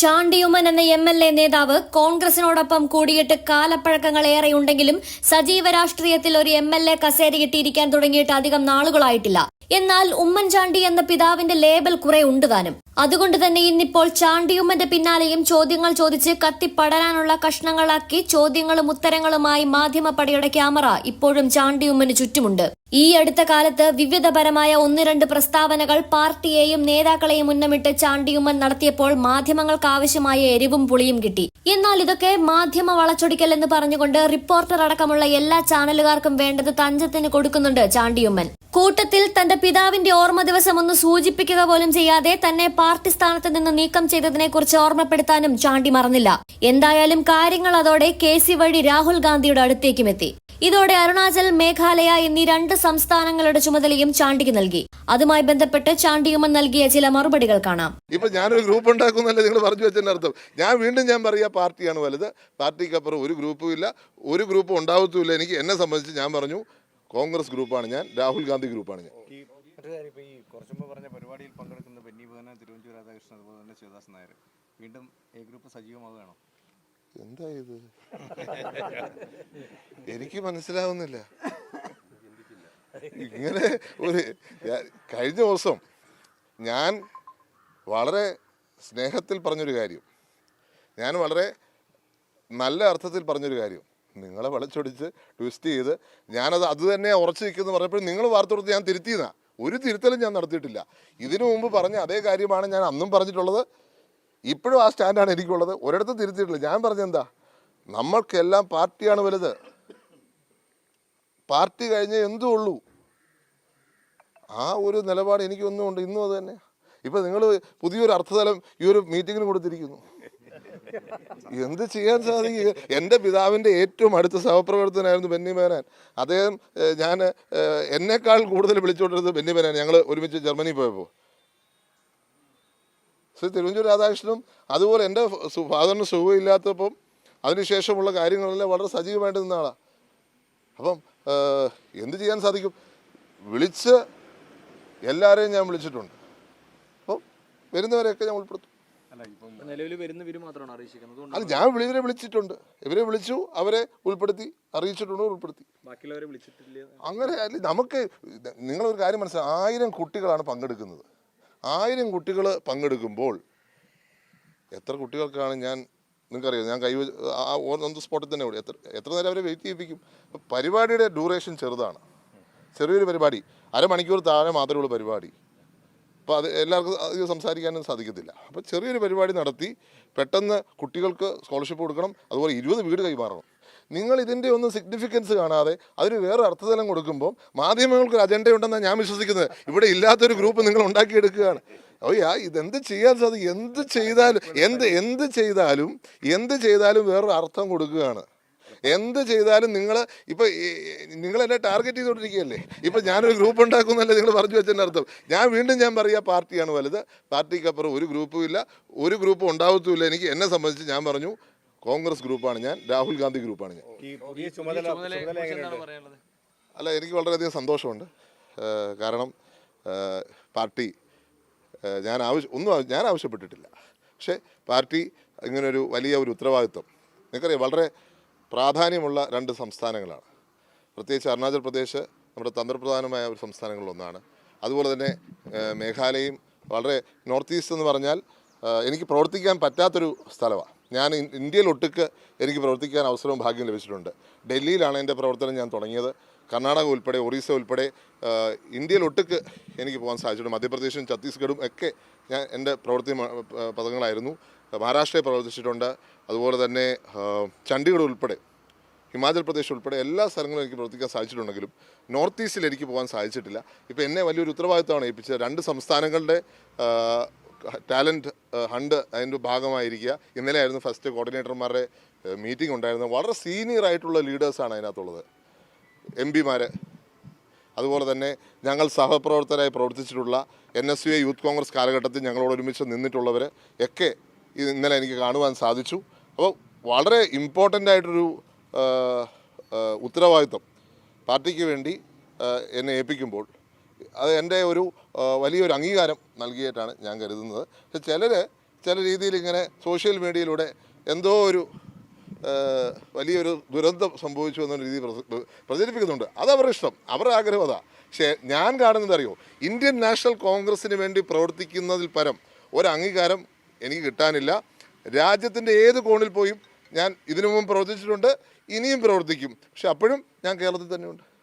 ചാണ്ടിയുമ്മൻ എന്ന M L A നേതാവ് കോൺഗ്രസിനോടൊപ്പം കൂടിയിട്ട് കാലപ്പഴക്കങ്ങൾ ഏറെയുണ്ടെങ്കിലും സജീവ രാഷ്ട്രീയത്തിൽ ഒരു എം എൽ എ കസേര കിട്ടിയിരിക്കാൻ തുടങ്ങിയിട്ട് അധികം നാളുകളായിട്ടില്ല. എന്നാൽ ഉമ്മൻചാണ്ടി എന്ന പിതാവിന്റെ ലേബൽ കുറെ ഉണ്ട് താനും. അതുകൊണ്ട് തന്നെ ഇന്നിപ്പോൾ ചാണ്ടിയുമ്മന്റെ പിന്നാലെയും ചോദ്യങ്ങൾ ചോദിച്ച് കത്തിപ്പടരാനുള്ള കഷ്ണങ്ങളാക്കി ചോദ്യങ്ങളും ഉത്തരങ്ങളുമായി മാധ്യമപ്പടയുടെ ക്യാമറ ഇപ്പോഴും ചാണ്ടിയുമ്മന് ചുറ്റുമുണ്ട്. ഈ അടുത്ത കാലത്ത് വിവിധപരമായ ഒന്ന് രണ്ട് പ്രസ്താവനകൾ പാർട്ടിയെയും നേതാക്കളെയും ഉന്നമിട്ട് ചാണ്ടിയുമ്മൻ നടത്തിയപ്പോൾ മാധ്യമങ്ങൾക്ക് ആവശ്യമായ എരിവും പുളിയും കിട്ടി. എന്നാൽ ഇതൊക്കെ മാധ്യമ വളച്ചൊടിക്കൽ എന്ന് പറഞ്ഞുകൊണ്ട് റിപ്പോർട്ടർ അടക്കമുള്ള എല്ലാ ചാനലുകാർക്കും വേണ്ടത് തഞ്ചത്തിന് കൊടുക്കുന്നുണ്ട് ചാണ്ടിയുമ്മൻ. കൂട്ടത്തിൽ തന്റെ പിതാവിന്റെ ഓർമ്മ ദിവസം ഒന്ന് സൂചിപ്പിക്കുക പോലും ചെയ്യാതെ തന്നെ പാർട്ടി സ്ഥാനത്ത് നിന്ന് നീക്കം ചെയ്തതിനെ കുറിച്ച് ഓർമ്മപ്പെടുത്താനും ചാണ്ടി മറന്നില്ല. എന്തായാലും കാര്യങ്ങൾ അതോടെ കെ സി വഴി രാഹുൽ ഗാന്ധിയുടെ അടുത്തേക്കും എത്തി. ഇതോടെ അരുണാചൽ മേഘാലയ എന്നീ രണ്ട് സംസ്ഥാനങ്ങളുടെ ചുമതലയും ചാണ്ടിക്ക് നൽകി. അതുമായി ബന്ധപ്പെട്ട് ചാണ്ടിയുമ്മൻ നൽകിയ ചില മറുപടികൾ കാണാം. ഇപ്പൊ ഞാനൊരു ഗ്രൂപ്പ് ഉണ്ടാക്കുന്നല്ലേ നിങ്ങൾ പറഞ്ഞു വെച്ചതിന്റെ അർത്ഥം. ഞാൻ വീണ്ടും ഞാൻ പറയാ പാർട്ടിയാണ് വലുത്. പാർട്ടിക്കപ്പുറം ഒരു ഗ്രൂപ്പും ഇല്ല. ഒരു ഗ്രൂപ്പ് ഉണ്ടാവത്തുമില്ല. എനിക്ക് എന്നെ സംബന്ധിച്ച് ഞാൻ പറഞ്ഞു കോൺഗ്രസ് ഗ്രൂപ്പാണ് ഞാൻ രാഹുൽ ഗാന്ധി ഗ്രൂപ്പാണ് ഞാൻ. ഈ കുറച്ച് മുമ്പ് പറഞ്ഞ പരിപാടിയിൽ പങ്കെടുക്കുന്ന ബെന്നി തിരുവഞ്ചൂർ രാധാകൃഷ്ണൻ അതുപോലെ തന്നെ ശിവദാസ് നായർ വീണ്ടും എ ഗ്രൂപ്പ് സജീവമാവുകയാണോ? എന്താ ഇത് എനിക്ക് മനസ്സിലാവുന്നില്ല. ഇങ്ങനെ ഒരു കഴിഞ്ഞ ദിവസം ഞാൻ വളരെ സ്നേഹത്തിൽ പറഞ്ഞൊരു കാര്യം. ഞാൻ വളരെ നല്ല അർത്ഥത്തിൽ പറഞ്ഞൊരു കാര്യം. നിങ്ങളെ വളച്ചൊടിച്ച് ട്വിസ്റ്റ് ചെയ്ത് ഞാനത് അത് തന്നെ ഉറച്ചു നിൽക്കുന്നു പറഞ്ഞപ്പോൾ നിങ്ങൾ വാർത്ത കൊടുത്ത് ഞാൻ തിരുത്തിയെന്നാ. ഒരു തിരുത്തലും ഞാൻ നടത്തിയിട്ടില്ല. ഇതിനു മുമ്പ് പറഞ്ഞ അതേ കാര്യമാണ് ഞാൻ അന്നും പറഞ്ഞിട്ടുള്ളത്. ഇപ്പോഴും ആ സ്റ്റാൻഡാണ് എനിക്കുള്ളത്. ഒരിടത്തും തിരുത്തിയിട്ടില്ല. ഞാൻ പറഞ്ഞെന്താ? നമ്മൾക്കെല്ലാം പാർട്ടിയാണ് വലുത്. പാർട്ടി കഴിഞ്ഞേ എന്തും ഉള്ളൂ. ആ ഒരു നിലപാട് എനിക്കൊന്നും ഉണ്ട്. ഇന്നും അത് തന്നെ ഇപ്പം നിങ്ങൾ പുതിയൊരു അർത്ഥതലം ഈ ഒരു മീറ്റിങ്ങിന് കൊടുത്തിരിക്കുന്നു. എന്ത് ചെയ്യാൻ സാധിക്കുക എന്റെ പിതാവിന്റെ ഏറ്റവും അടുത്ത സഹപ്രവർത്തകനായിരുന്നു ബെന്നി മേനാൻ. അദ്ദേഹം ഞാൻ എന്നെക്കാൾ കൂടുതൽ വിളിച്ചുകൊണ്ടിരുന്നത് ബെന്നി മേനാൻ ഞങ്ങൾ ഒരുമിച്ച് ജർമ്മനി പോയപ്പോൾ ശ്രീ തിരുവഞ്ചൂർ രാധാകൃഷ്ണനും അതുപോലെ എന്റെ ഫാദറിന് സുഖമില്ലാത്തപ്പം അതിനുശേഷമുള്ള കാര്യങ്ങളെല്ലാം വളരെ സജീവമായിട്ട് നിന്ന ആളാണ് അപ്പം എന്ത് ചെയ്യാൻ സാധിക്കും? വിളിച്ച് എല്ലാവരെയും ഞാൻ വിളിച്ചിട്ടുണ്ട്. അപ്പം വരുന്നവരെയൊക്കെ ഞാൻ ഉൾപ്പെടുത്തും. അല്ല ഇവർ ഞാൻ വിളിവരെ വിളിച്ചിട്ടുണ്ട്. ഇവരെ വിളിച്ചു അവരെ ഉൾപ്പെടുത്തി അറിയിച്ചിട്ടുണ്ട് ഉൾപ്പെടുത്തി. അങ്ങനെ അല്ല നമുക്ക് നിങ്ങളൊരു കാര്യം മനസ്സിലായി ആയിരം കുട്ടികളാണ് പങ്കെടുക്കുന്നത്. ആയിരം കുട്ടികൾ പങ്കെടുക്കുമ്പോൾ എത്ര കുട്ടികൾക്കാണ് ഞാൻ നിങ്ങൾക്കറിയാം ഞാൻ കൈ ഓൺ ദ സ്പോട്ടിൽ തന്നെ എത്ര എത്ര നേരം അവരെ വെയിറ്റ് ചെയ്യിപ്പിക്കും? പരിപാടിയുടെ ഡ്യൂറേഷൻ ചെറുതാണ്. ചെറിയൊരു പരിപാടി. അരമണിക്കൂർ താഴെ മാത്രമേ ഉള്ളൂ പരിപാടി. അപ്പോൾ അത് എല്ലാവർക്കും അധികം സംസാരിക്കാനും സാധിക്കത്തില്ല. അപ്പോൾ ചെറിയൊരു പരിപാടി നടത്തി പെട്ടെന്ന് കുട്ടികൾക്ക് സ്കോളർഷിപ്പ് കൊടുക്കണം. അതുപോലെ ഇരുപത് വീട് കൈമാറണം. നിങ്ങൾ ഇതിന്റെ ഒന്നും സിഗ്നിഫിക്കൻസ് കാണാതെ അതിന് വേറെ അർത്ഥതലം കൊടുക്കുമ്പോൾ മാധ്യമങ്ങൾക്ക് ഒരു അജണ്ട ഉണ്ടെന്നാണ് ഞാൻ വിശ്വസിക്കുന്നത്. ഇവിടെ ഇല്ലാത്തൊരു ഗ്രൂപ്പ് നിങ്ങൾ ഉണ്ടാക്കിയെടുക്കുകയാണ്. ഓയ്യാ ഇതെന്ത് ചെയ്യാൻ സാധിക്കും എന്ത് ചെയ്താലും എന്ത് എന്ത് ചെയ്താലും എന്ത് ചെയ്താലും വേറൊരു അർത്ഥം കൊടുക്കുകയാണ്. എന്ത് ചെയ്താലും നിങ്ങൾ ഇപ്പൊ നിങ്ങൾ എന്നെ ടാർഗറ്റ് ചെയ്തുകൊണ്ടിരിക്കുകയല്ലേ? ഇപ്പൊ ഞാനൊരു ഗ്രൂപ്പ് ഉണ്ടാക്കുന്നല്ലേ നിങ്ങൾ പറഞ്ഞു വെച്ചതിന്റെ അർത്ഥം. ഞാൻ വീണ്ടും ഞാൻ പറയാ പാർട്ടിയാണ് വലുത്. പാർട്ടിക്കപ്പുറം ഒരു ഗ്രൂപ്പും ഇല്ല. ഒരു ഗ്രൂപ്പും ഉണ്ടാവത്തുമില്ല. എനിക്ക് എന്നെ സംബന്ധിച്ച് ഞാൻ പറഞ്ഞു കോൺഗ്രസ് ഗ്രൂപ്പാണ് ഞാൻ രാഹുൽ ഗാന്ധി ഗ്രൂപ്പാണ് ഞാൻ. അല്ല എനിക്ക് വളരെയധികം സന്തോഷമുണ്ട്. കാരണം പാർട്ടി ഞാൻ ആവശ്യം ഒന്നും ഞാൻ ആവശ്യപ്പെട്ടിട്ടില്ല. പക്ഷേ പാർട്ടി ഇങ്ങനൊരു വലിയ ഒരു ഉത്തരവാദിത്വം. നിങ്ങൾക്കറിയാം വളരെ പ്രാധാന്യമുള്ള രണ്ട് സംസ്ഥാനങ്ങളാണ്. പ്രത്യേകിച്ച് അരുണാചൽ പ്രദേശ് നമ്മുടെ തന്ത്രപ്രധാനമായ ഒരു സംസ്ഥാനങ്ങളിലൊന്നാണ്. അതുപോലെ തന്നെ മേഘാലയയും വളരെ നോർത്ത് ഈസ്റ്റ് എന്ന് പറഞ്ഞാൽ എനിക്ക് പ്രവർത്തിക്കാൻ പറ്റാത്തൊരു സ്ഥലമാണ് ഞാൻ ഇന്ത്യയിലൊട്ടുക്ക് എനിക്ക് പ്രവർത്തിക്കാൻ അവസരവും ഭാഗ്യം ലഭിച്ചിട്ടുണ്ട്. ഡൽഹിയിലാണ് എന്റെ പ്രവർത്തനം ഞാൻ തുടങ്ങിയത്. കർണാടക ഉൾപ്പെടെ ഒറീസ ഉൾപ്പെടെ ഇന്ത്യയിലൊട്ടുക്ക് എനിക്ക് പോകാൻ സാധിച്ചിട്ടുണ്ട്. മധ്യപ്രദേശും ഛത്തീസ്ഗഡും ഒക്കെ ഞാൻ എന്റെ പ്രവൃത്തി പദങ്ങളായിരുന്നു. മഹാരാഷ്ട്രയിൽ പ്രവർത്തിച്ചിട്ടുണ്ട്. അതുപോലെ തന്നെ ചണ്ഡീഗഡ് ഉൾപ്പെടെ ഹിമാചൽ പ്രദേശ് ഉൾപ്പെടെ എല്ലാ സ്ഥലങ്ങളും എനിക്ക് പ്രവർത്തിക്കാൻ സാധിച്ചിട്ടുണ്ടെങ്കിലും നോർത്ത് ഈസ്റ്റിൽ എനിക്ക് പോകാൻ സാധിച്ചിട്ടില്ല. ഇപ്പോൾ എന്നെ വലിയൊരു ഉത്തരവാദിത്തമാണ് ഏൽപ്പിച്ചത്. രണ്ട് സംസ്ഥാനങ്ങളുടെ ടാലന്റ് ഹണ്ട് അതിന്റെ ഭാഗമായിരിക്കുക. ഇന്നലെ ആയിരുന്നു ഫസ്റ്റ് കോർഡിനേറ്റർമാരുടെ മീറ്റിംഗ് ഉണ്ടായിരുന്നത്. വളരെ സീനിയർ ആയിട്ടുള്ള ലീഡേഴ്സാണ് അതിനകത്തുള്ളത്. എം പിമാർ അതുപോലെ തന്നെ ഞങ്ങൾ സഹപ്രവർത്തകരായി പ്രവർത്തിച്ചിട്ടുള്ള N S U A youth Congress കാലഘട്ടത്തിൽ ഞങ്ങളോട് ഒരുമിച്ച് നിന്നിട്ടുള്ളവർ ഒക്കെ ഇന്നലെ എനിക്ക് കാണുവാൻ സാധിച്ചു. അപ്പോൾ വളരെ ഇമ്പോർട്ടന്റ് ആയിട്ടൊരു ആ, ഉത്തരവാദിത്വം. പാർട്ടിക്ക് വേണ്ടി എന്നെ ഏൽപ്പിക്കുമ്പോൾ അത് എന്റെ ഒരു വലിയൊരു അംഗീകാരം നൽകിയിട്ടാണ് ഞാൻ കരുതുന്നത്. പക്ഷെ ചിലർ ചില രീതിയിൽ ഇങ്ങനെ സോഷ്യൽ മീഡിയയിലൂടെ എന്തോ ഒരു വലിയൊരു ദുരന്തം സംഭവിച്ചു എന്ന രീതി പ്രചരിപ്പിക്കുന്നുണ്ട്. അത് അവരുടെ ഇഷ്ടം. അവരുടെ ആഗ്രഹം അതാ. പക്ഷേ ഞാൻ കാണുന്നത് അറിയോ? ഇന്ത്യൻ നാഷണൽ കോൺഗ്രസ്സിന് വേണ്ടി പ്രവർത്തിക്കുന്നതിൽ പരം ഒരു അംഗീകാരം എനിക്ക് കിട്ടാനില്ല. രാജ്യത്തിന്റെ ഏത് കോണിൽ പോയും ഞാൻ ഇതിനു മുമ്പ് പ്രവർത്തിച്ചിട്ടുണ്ട് ഇനിയും പ്രവർത്തിക്കും. പക്ഷെ അപ്പോഴും ഞാൻ കേരളത്തിൽ തന്നെയുണ്ട്.